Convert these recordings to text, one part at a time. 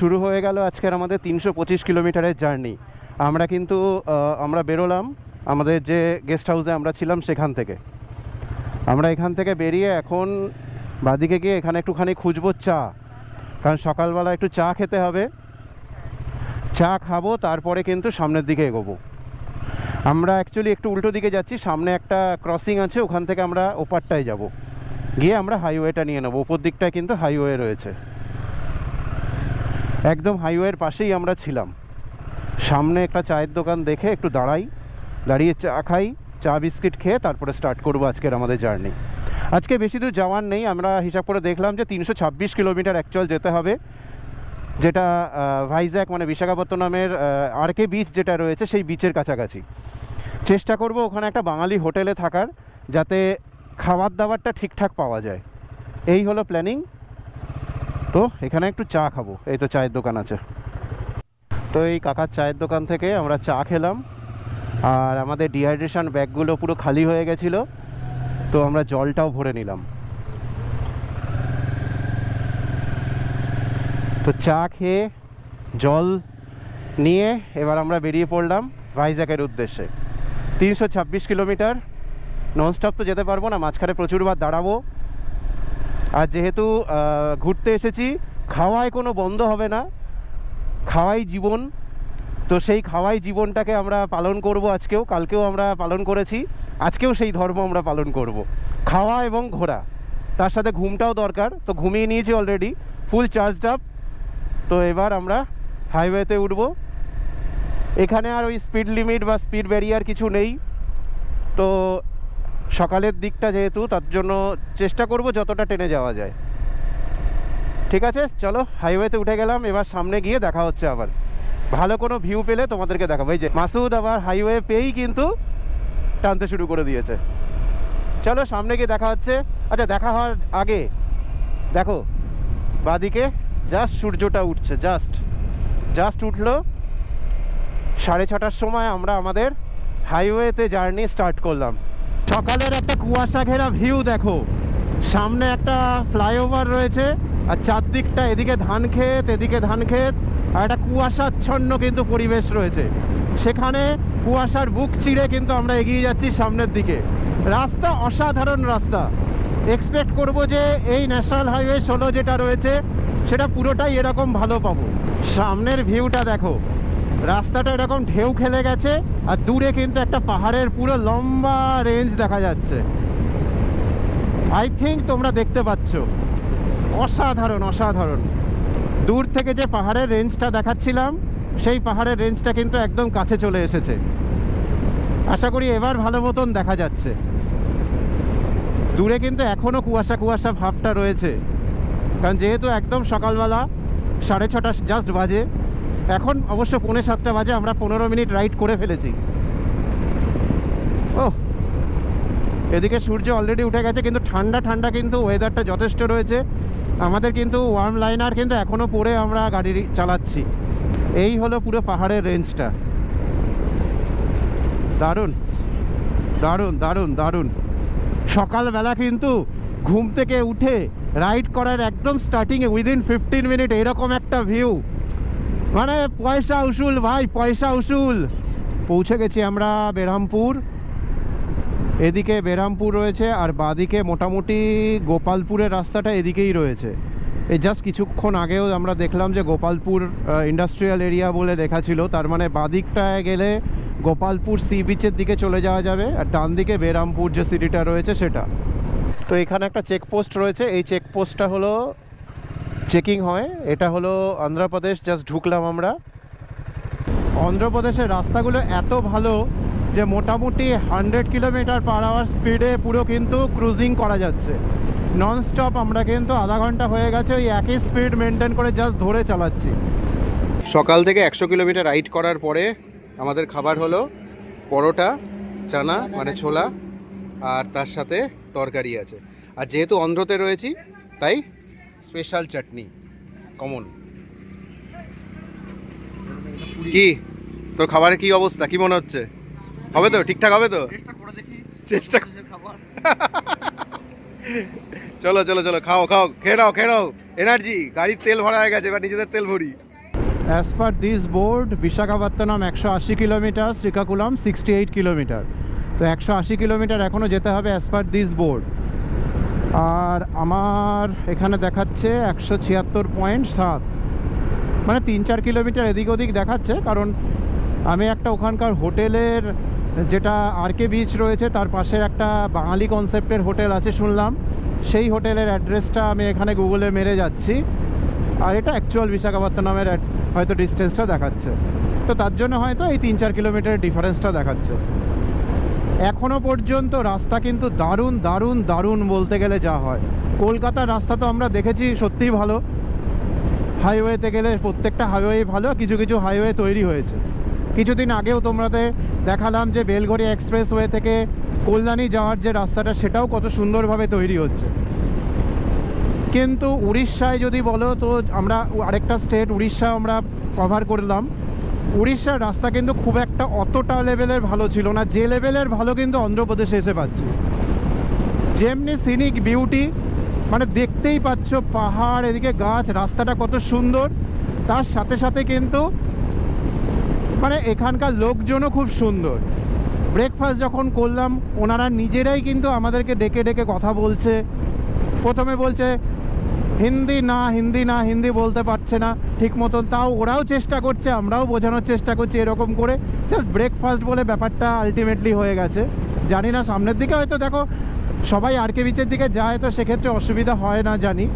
শুরু হয়ে গেল আজকের আমাদের তিনশো পঁচিশ কিলোমিটারের জার্নি। আমরা কিন্তু আমরা বেরোলাম আমাদের যে গেস্ট হাউসে আমরা ছিলাম সেখান থেকে। আমরা এখান থেকে বেরিয়ে এখন বাদিকে গিয়ে এখানে একটুখানি খুঁজবো চা। কারণ সকালবেলা একটু চা খেতে হবে। চা খাব, তারপরে কিন্তু সামনের দিকে এগোবো। আমরা অ্যাকচুয়ালি একটু উল্টো দিকে যাচ্ছি, সামনে একটা ক্রসিং আছে, ওখান থেকে আমরা ওপারটায় যাব। গিয়ে আমরা হাইওয়েটা নিয়ে নেব। ওপর দিকটায় কিন্তু হাইওয়ে রয়েছে। একদম হাইওয়ের পাশেই আমরা ছিলাম। সামনে একটা চায়ের দোকান দেখে একটু দাঁড়াই, দাঁড়িয়ে চা খাই, চা বিস্কিট খেয়ে তারপরে স্টার্ট করব আজকের আমাদের জার্নি আজকে বেশি দূর যাওয়ার নেই, আমরা হিসাব করে দেখলাম যে তিনশো ছাব্বিশ কিলোমিটার অ্যাকচুয়াল যেতে হবে, যেটা ভাইজ্যাক মানে বিশাখাপত্তনমের আরকে বিচ যেটা রয়েছে সেই বিচের কাছাকাছি। চেষ্টা করব ওখানে একটা বাঙালি হোটেলে থাকার, যাতে খাবার দাবারটা ঠিকঠাক পাওয়া যায়। এই হলো প্ল্যানিং তো এখানে একটু চা খাব। এই তো চায়ের দোকান আছে। তো এই কাকার চায়ের দোকান থেকে আমরা চা খেলাম। আর আমাদের ডিহাইড্রেশন ব্যাগগুলো পুরো খালি হয়ে গেছিল। তো আমরা জলটাও ভরে নিলাম। তো চা খেয়ে জল নিয়ে এবার আমরা বেরিয়ে পড়লাম ভাইজ্যাকের উদ্দেশ্যে। তিনশো ছাব্বিশ কিলোমিটার। ননস্টপ তো যেতে পারব না, মাঝখানে প্রচুরবার দাঁড়াবো। আর যেহেতু ঘুরতে এসেছি, খাওয়ায় কোনো বন্ধ হবে না। খাওয়াই জীবন। তো সেই খাওয়াই জীবনটাকে আমরা পালন করব আজকেও, কালকেও আমরা পালন করেছি। আজকেও সেই ধর্ম আমরা পালন করব। খাওয়া এবং ঘোরা। তার সাথে ঘুমটাও দরকার। তো ঘুমিয়ে নিয়েছি অলরেডি ফুল চার্জড আপ তো এবার আমরা হাইওয়েতে উঠব। এখানে আর ওই স্পিড লিমিট বা স্পিড ব্যারিয়ার কিছু নেই। তো সকালের দিকটা যেহেতু, তার জন্য চেষ্টা করব যতটা টেনে যাওয়া যায়। ঠিক আছে? চলো হাইওয়েতে উঠে গেলাম, এবার সামনে গিয়ে দেখা হচ্ছে আবার। ভালো কোনো ভিউ পেলে তোমাদেরকে দেখাবো। এই যে মাসুদ আবার হাইওয়ে পেয়েই কিন্তু টানতে শুরু করে দিয়েছে। চলো, সামনে গিয়ে দেখা হচ্ছে। আচ্ছা দেখা হওয়ার আগে, দেখো, বাদিকে জাস্ট সূর্যটা উঠছে জাস্ট জাস্ট উঠল। সাড়ে ছটার সময় আমরা আমাদের হাইওয়েতে জার্নি স্টার্ট করলাম। সকালের একটা কুয়াশা ঘেরা ভিউ দেখো। সামনে একটা ফ্লাইওভার রয়েছে, আর চারদিকটা এদিকে ধান ক্ষেত, এদিকে ধান ক্ষেত, আর একটা কুয়াশাচ্ছন্ন কিন্তু পরিবেশ রয়েছে। সেখানে কুয়াশার বুক চিড়ে কিন্তু আমরা এগিয়ে যাচ্ছি সামনের দিকে। রাস্তা অসাধারণ রাস্তা। এক্সপেক্ট করব যে এই ন্যাশনাল হাইওয়ে ষোলো যেটা রয়েছে, সেটা পুরোটাই এরকম ভালো পাবো। সামনের ভিউটা দেখো। রাস্তাটা এরকম ঢেউ খেলে গেছে, আর দূরে কিন্তু একটা পাহাড়ের পুরো লম্বা রেঞ্জ দেখা যাচ্ছে। আই থিঙ্ক তোমরা দেখতে পাচ্ছ। অসাধারণ অসাধারণ। দূর থেকে যে পাহাড়ের রেঞ্জটা দেখাচ্ছিলাম, সেই পাহাড়ের রেঞ্জটা কিন্তু একদম কাছে চলে এসেছে। আশা করি এবার ভালো মতন দেখা যাচ্ছে। দূরে কিন্তু এখনও কুয়াশা কুয়াশা ভাবটা রয়েছে। কারণ যেহেতু একদম সকালবেলা সাড়ে ছটা জাস্ট বাজে এখন অবশ্য পৌনে সাতটা বাজে, আমরা পনেরো মিনিট রাইড করে ফেলেছি। ও এদিকে সূর্য অলরেডি উঠে গেছে, কিন্তু ঠান্ডা ঠান্ডা কিন্তু ওয়েদারটা যথেষ্ট রয়েছে। আমাদের কিন্তু ওয়ার্ম লাইনার কিন্তু এখনও পরে আমরা গাড়ি চালাচ্ছি। এই হলো পুরো পাহাড়ের রেঞ্জটা দারুণ দারুণ দারুণ দারুণ। সকালবেলা কিন্তু ঘুম থেকে উঠে রাইড করার একদম স্টার্টিংয়ে উইদিন ফিফটিন মিনিট এরকম একটা ভিউ মানে পয়সা উসুল ভাই, পয়সা উসুল। পৌঁছে গেছি আমরা বেরামপুর। এদিকে বেরামপুর রয়েছে আর বাদিকে মোটামুটি গোপালপুরের রাস্তাটা এদিকেই রয়েছে। এই জাস্ট কিছুক্ষণ আগেও আমরা দেখলাম যে গোপালপুর ইন্ডাস্ট্রিয়াল এরিয়া বলে লেখা ছিল। তার মানে বাদিকটায় গেলে গোপালপুর সি বিচের দিকে চলে যাওয়া যাবে আর ডান দিকে বেরামপুর যে সিটিটা রয়েছে সেটা। তো এখানে একটা চেকপোস্ট রয়েছে। এই চেকপোস্টটা হলো চেকিং হয়। এটা হলো অন্ধ্রপ্রদেশ জাস্ট ঢুকলাম আমরা। অন্ধ্রপ্রদেশের রাস্তাগুলো এত ভালো যে মোটামুটি হান্ড্রেড কিলোমিটার পার আওয়ার স্পিডে পুরো কিন্তু ক্রুজিং করা যাচ্ছে। নন স্টপ আমরা কিন্তু আধা ঘণ্টা হয়ে গেছে ওই একই স্পিড মেনটেন করে জাস্ট ধরে চালাচ্ছি। সকাল থেকে একশো কিলোমিটার রাইড করার পরে আমাদের খাবার হলো পরোটা, চানা মানে ছোলা, আর তার সাথে তরকারি আছে। আর যেহেতু অন্ধ্রতে রয়েছি, তাই স্পেশাল চাটনি কমন। কি? তোর খাবারের কি অবস্থা? কি মনে হচ্ছে? হবে তো? ঠিকঠাক হবে তো? চেষ্টা করে দেখি। চেষ্টা খাবার। চলো চলো চলো খাও খাও খেয়ে নাও খেয়ে নাও। এনার্জি গাড়ির তেল ভরা হয়ে গেছে এবার নিজেদের তেল ভরি। As per this board Visakhapatnam একশো আশি kilometre Srikakulam sixty eight kilometre. তো একশো আশি কিলোমিটার এখনও যেতে হবে অ্যাজ পার দিস বোর্ড আর আমার এখানে দেখাচ্ছে একশো ছিয়াত্তর পয়েন্ট সাত। মানে তিন চার কিলোমিটার এদিক ওদিক দেখাচ্ছে, কারণ আমি একটা ওখানকার হোটেলের যেটা আরকে বিচ রয়েছে, তার পাশের একটা বাঙালি কনসেপ্টের হোটেল আছে শুনলাম। সেই হোটেলের অ্যাড্রেসটা আমি এখানে গুগলে মেরে যাচ্ছি। আর এটা অ্যাকচুয়াল বিশাখাপত্তনমের হয়তো ডিস্টেন্সটা দেখাচ্ছে। তো তার জন্য হয়তো এই তিন চার কিলোমিটারের ডিফারেন্সটা দেখাচ্ছে। এখনও পর্যন্ত রাস্তা কিন্তু দারুণ দারুণ দারুণ বলতে গেলে যা হয়। কলকাতার রাস্তা তো আমরা দেখেছি, সত্যিই ভালো। হাইওয়েতে গেলে প্রত্যেকটা হাইওয়ে ভালো, কিছু কিছু হাইওয়ে তৈরি হয়েছে। কিছুদিন আগেও তোমাদের দেখালাম যে বেলঘড়ি এক্সপ্রেসওয়ে থেকে কল্যাণী যাওয়ার যে রাস্তাটা, সেটাও কত সুন্দরভাবে তৈরি হচ্ছে। কিন্তু উড়িষ্যায় যদি বলো তো, আমরা আরেকটা স্টেট উড়িষ্যা আমরা কভার করলাম। উড়িষ্যার রাস্তা কিন্তু খুব একটা অতটা লেভেলের ভালো ছিল না। যে লেভেলের ভালো কিন্তু অন্ধ্রপ্রদেশে এসে পাচ্ছি। যেমনি সিনিক বিউটি মানে দেখতেই পাচ্ছ পাহাড়, এদিকে গাছ, রাস্তাটা কত সুন্দর। তার সাথে সাথে কিন্তু মানে এখানকার লোকজনও খুব সুন্দর। ব্রেকফাস্ট যখন করলাম, ওনারা নিজেরাই কিন্তু আমাদেরকে ডেকে ডেকে কথা বলছে। প্রথমে বলছে হিন্দি না হিন্দি না, হিন্দি বলতে পারছে না ঠিক মতন, তাও ওরাও চেষ্টা করছে, আমরাও বোঝানোর চেষ্টা করছি এরকম করে। জাস্ট ব্রেকফাস্ট বলে ব্যাপারটা আলটিমেটলি হয়ে গেছে। জানি না, সামনের দিকে হয়তো দেখো, সবাই আর কে বিচের দিকে যায়, তো সেক্ষেত্রে অসুবিধা হয় না, জানি।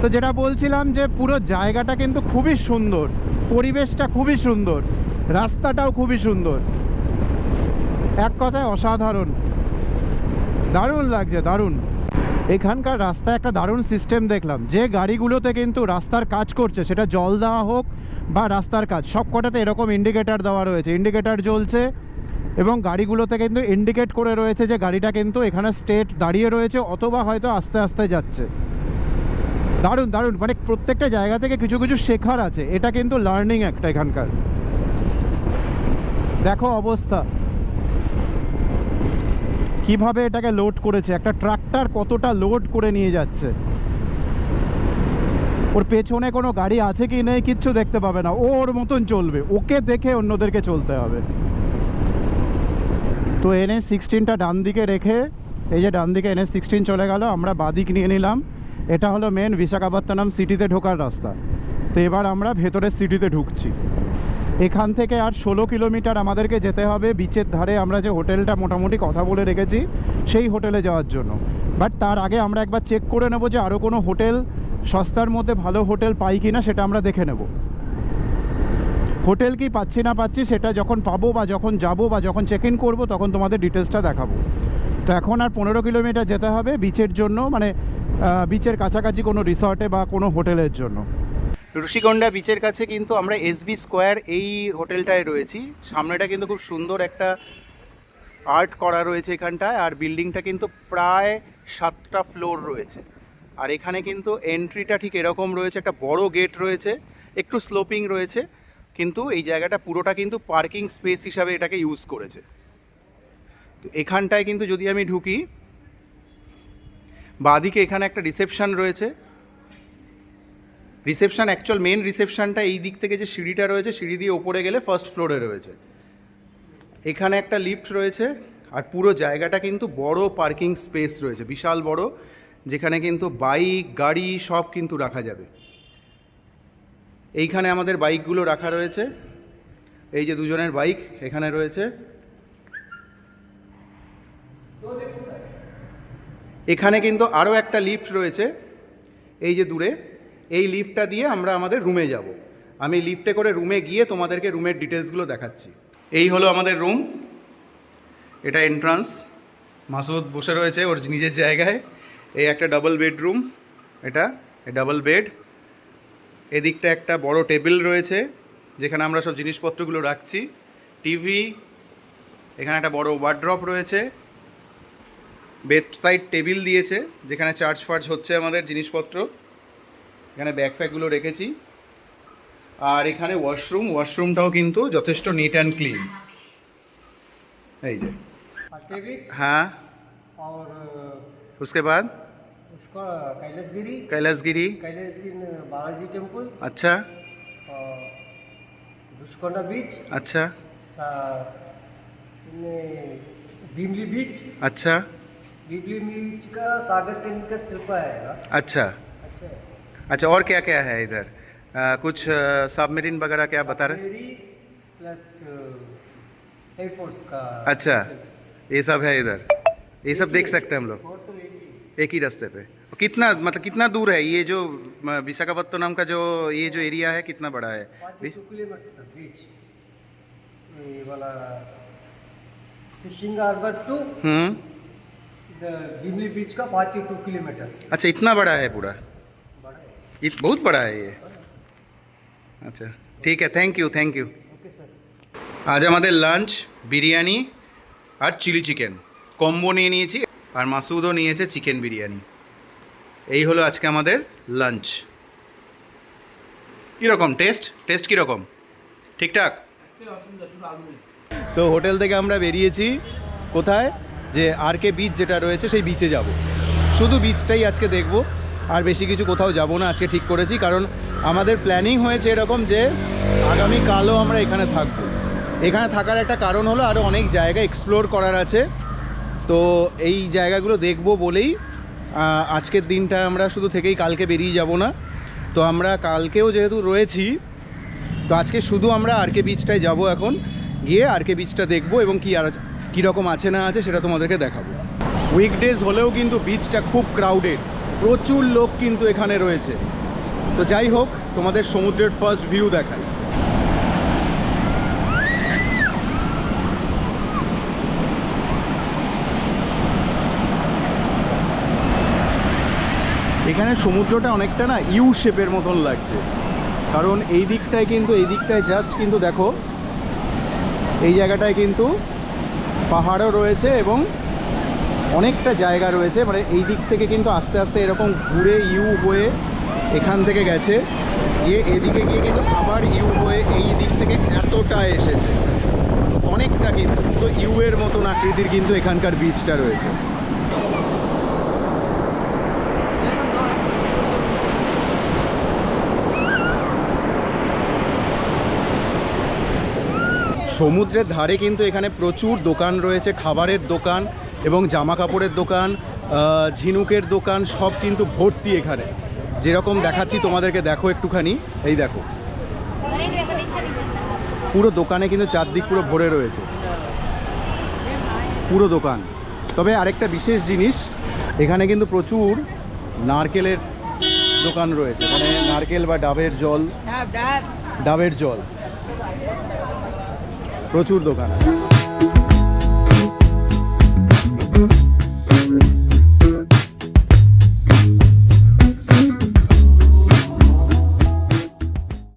তো যেটা বলছিলাম যে পুরো জায়গাটা কিন্তু খুবই সুন্দর, পরিবেশটা খুবই সুন্দর, রাস্তাটাও খুবই সুন্দর। এক কথায় অসাধারণ। দারুণ লাগছে, দারুণ। এখানকার রাস্তায় একটা দারুণ সিস্টেম দেখলাম। যে গাড়িগুলোতে কিন্তু রাস্তার কাজ করছে, সেটা জল দেওয়া হোক বা রাস্তার কাজ সব কটাতে এরকম ইন্ডিকেটার দেওয়া রয়েছে। ইন্ডিকেটার জ্বলছে এবং গাড়িগুলোতে কিন্তু ইন্ডিকেট করে রয়েছে যে গাড়িটা কিন্তু এখানে স্টেট দাঁড়িয়ে রয়েছে অথবা হয়তো আস্তে আস্তে যাচ্ছে। দারুণ দারুণ। মানে প্রত্যেকটা জায়গা থেকে কিছু কিছু শেখার আছে। এটা কিন্তু লার্নিং একটা এখানকার। দেখো অবস্থা। কীভাবে এটাকে লোড করেছে? একটা ট্রাক্টর কতটা লোড করে নিয়ে যাচ্ছে? ওর পেছনে কোনো গাড়ি আছে কি নেই কিচ্ছু দেখতে পাবে না। ওর মতন চলবে। ওকে দেখে অন্যদেরকে চলতে হবে। তো এনএ সিক্সটিনটা ডান দিকে রেখে, এই যে ডান দিকে এনএস সিক্সটিন চলে গেল, আমরা বাদিক নিয়ে নিলাম। এটা হলো মেন বিশাখাপত্তনম সিটিতে ঢোকার রাস্তা। তো এবার আমরা ভেতরের সিটিতে ঢুকছি। এখান থেকে আর ষোলো কিলোমিটার আমাদেরকে যেতে হবে। বিচের ধারে আমরা যে হোটেলটা মোটামুটি কথা বলে রেখেছি, সেই হোটেলে যাওয়ার জন্য। বাট তার আগে আমরা একবার চেক করে নেব যে আরও কোনো হোটেল, সস্তার মধ্যে ভালো হোটেল পাই কি না সেটা আমরা দেখে নেব। হোটেল কি পাচ্ছি না পাচ্ছি সেটা যখন পাবো বা যখন যাব বা যখন চেক ইন করব তখন তোমাদের ডিটেলসটা দেখাবো। তো এখন আর পনেরো কিলোমিটার যেতে হবে বিচের জন্য মানে বিচের কাছাকাছি কোনো রিসর্টে বা কোনো হোটেলের জন্য। ঋষিকন্ডা বিচের কাছে কিন্তু আমরা এসবি স্কোয়ার এই হোটেলটায় রয়েছি। সামনেটা কিন্তু খুব সুন্দর একটা আর্ট করা রয়েছে এখানটায়, আর বিল্ডিংটা কিন্তু প্রায় সাতটা ফ্লোর রয়েছে। আর এখানে কিন্তু এন্ট্রিটা ঠিক এরকম রয়েছে, একটা বড় গেট রয়েছে, একটু স্লোপিং রয়েছে, কিন্তু এই জায়গাটা পুরোটা কিন্তু পার্কিং স্পেস হিসাবে এটাকে ইউজ করেছে। তো এখানটায় কিন্তু যদি আমি ঢুকি, বাদিকে এখানে একটা রিসেপশন রয়েছে। রিসেপশন অ্যাকচুয়াল মেন রিসেপশনটা এই দিক থেকে যে সিঁড়িটা রয়েছে, সিঁড়ি দিয়ে ওপরে গেলে ফার্স্ট ফ্লোরে রয়েছে। এখানে একটা লিফট রয়েছে, আর পুরো জায়গাটা কিন্তু বড় পার্কিং স্পেস রয়েছে, বিশাল বড়, যেখানে কিন্তু বাইক গাড়ি সব কিন্তু রাখা যাবে। এইখানে আমাদের বাইকগুলো রাখা রয়েছে। এই যে দুজনের বাইক এখানে রয়েছে। এখানে কিন্তু আরও একটা লিফট রয়েছে, এই যে দূরে। এই লিফটটা দিয়ে আমরা আমাদের রুমে যাব। আমি লিফটে করে রুমে গিয়ে তোমাদেরকে রুমের ডিটেলসগুলো দেখাচ্ছি। এই হলো আমাদের রুম এটা এন্ট্রান্স মাসুদ বসে রয়েছে ওর নিজের জায়গায়। এই একটা ডাবল বেডরুম এটা ডাবল বেড এদিকটা একটা বড় টেবিল রয়েছে, যেখানে আমরা সব জিনিসপত্রগুলো রাখছি। টিভি এখানে একটা বড় ওয়ার্ড্রপ রয়েছে। বেড সাইড টেবিল দিয়েছে, যেখানে চার্জ ফার্জ হচ্ছে আমাদের জিনিসপত্র। এখানে ব্যাগ ফ্যাগগুলো রেখেছি আর এখানে ওয়াশরুম ওয়াশরুমটাও কিন্তু যথেষ্ট নিট অ্যান্ড ক্লিন এই যে হ্যাঁ और उसके बाद उसका कैलाशगिरी कैलाशगिरी कैलाशगिरी में बालाजी टेम्पल अच्छा और दुष्कोंडा बीच अच्छा सा- में भीमली बीच अच्छा भीमली बीच का सागर केंद्र का शिल्पा है अच्छा अच्छा और क्या क्या है इधर? आ, कुछ सबमरीन वगैरह क्या बता रहे? प्लस एयरफोर्स का अच्छा ये सब है इधर। ये सब देख सकते हैं हम लोग। एक ही रास्ते पे। कितना मतलब कितना दूर है ये जो विशाखापत्तनम का जो ये जो एरिया है कितना बड़ा है? फिशिंग हार्बर टू बीच का फोर्टी टू किलोमीटर। अच्छा इतना बड़ा है पूरा? बड़ा है इत, बहुत बड़ा है ये আচ্ছা ঠিক আছে thank you thank you okay sir আজ আমাদের লাঞ্চ বিরিয়ানি আর চিলি চিকেন কম্বো নিয়ে নিয়েছি আর মাসুদও নিয়েছে চিকেন বিরিয়ানি এই হলো আজকে আমাদের লাঞ্চ কীরকম টেস্ট টেস্ট কীরকম ঠিকঠাক তো হোটেল থেকে আমরা বেরিয়েছি কোথায় যে আর কে বিচ যেটা রয়েছে সেই বিচে যাব শুধু বিচটাই আজকে দেখব আর বেশি কিছু কোথাও যাব না আজকে ঠিক করেছি, কারণ আমাদের প্ল্যানিং হয়েছে এরকম যে আগামীকালও আমরা এখানে থাকব। এখানে থাকার একটা কারণ হলো আরও অনেক জায়গা এক্সপ্লোর করার আছে। তো এই জায়গাগুলো দেখব বলেই আজকের দিনটা আমরা শুধু থেকেই কালকে বেরিয়ে যাব না। তো আমরা কালকেও যেহেতু রয়েছি, তো আজকে শুধু আমরা আরকে বিচটায় যাব এখন। গিয়ে আরকে বিচটা দেখব এবং কি আর কীরকম আছে না আছে সেটা তোমাদেরকে দেখাবো। উইকডেজ হলেও কিন্তু বিচটা খুব ক্রাউডেড প্রচুর লোক কিন্তু এখানে রয়েছে। তো যাই হোক, তোমাদের সমুদ্রের ফার্স্ট ভিউ দেখায় এখানে সমুদ্রটা অনেকটা না ইউ শেপের মতন লাগছে। কারণ এই দিকটায় কিন্তু, এই দিকটায় জাস্ট কিন্তু দেখো, এই জায়গাটায় কিন্তু পাহাড়ও রয়েছে এবং অনেকটা জায়গা রয়েছে মানে এই দিক থেকে কিন্তু আস্তে আস্তে এরকম ঘুরে ইউ হয়ে এখান থেকে গেছে। গিয়ে এদিকে গিয়ে কিন্তু আবার ইউ হয়ে এই দিক থেকে এতটা এসেছে। অনেকটা কিন্তু তো ইউ এর মতন আকৃতির কিন্তু এখানকার বীজটা রয়েছে। সমুদ্রের ধারে কিন্তু এখানে প্রচুর দোকান রয়েছে, খাবারের দোকান। এবং জামা কাপড়ের দোকান ঝিনুকের দোকান সব কিন্তু ভর্তি এখানে। যেরকম দেখাচ্ছি তোমাদেরকে দেখো একটুখানি। এই দেখো। পুরো দোকানে কিন্তু চারদিক পুরো ভরে রয়েছে। পুরো দোকান। তবে আরেকটা বিশেষ জিনিস এখানে কিন্তু প্রচুর নারকেলের দোকান রয়েছে। মানে নারকেল বা ডাবের জল। ডাবের জল। প্রচুর দোকান।